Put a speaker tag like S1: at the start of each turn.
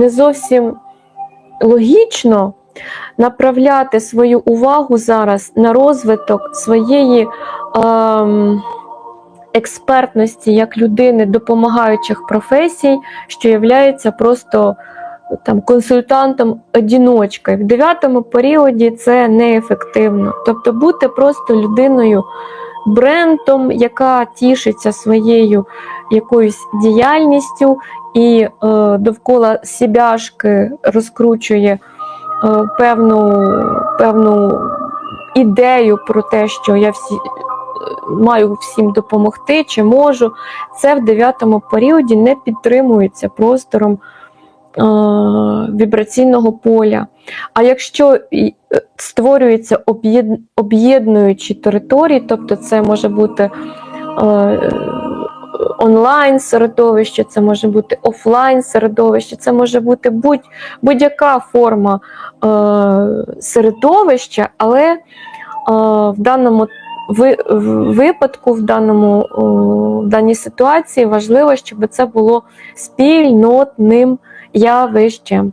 S1: не зовсім логічно направляти свою увагу зараз на розвиток своєї ем, експертності як людини допомагаючих професій, що є просто там, консультантом одіночкою. В дев'ятому періоді це неефективно. Тобто бути просто людиною брендом, яка тішиться своєю якоюсь діяльністю і е, довкола сібяшки розкручує е, певну, певну ідею про те, що я всі. е, Маю всім допомогти чи можу, це в дев'ятому періоді не підтримується простором е, вібраційного поля. А якщо е, створюються об'єд- об'єднуючі території, тобто це може бути е, онлайн середовище, це може бути офлайн середовище, це може бути будь, будь-яка форма е, середовища, але е, в даному ви, випадку, в, даному, в даній ситуації важливо, щоб це було спільнотним явищем.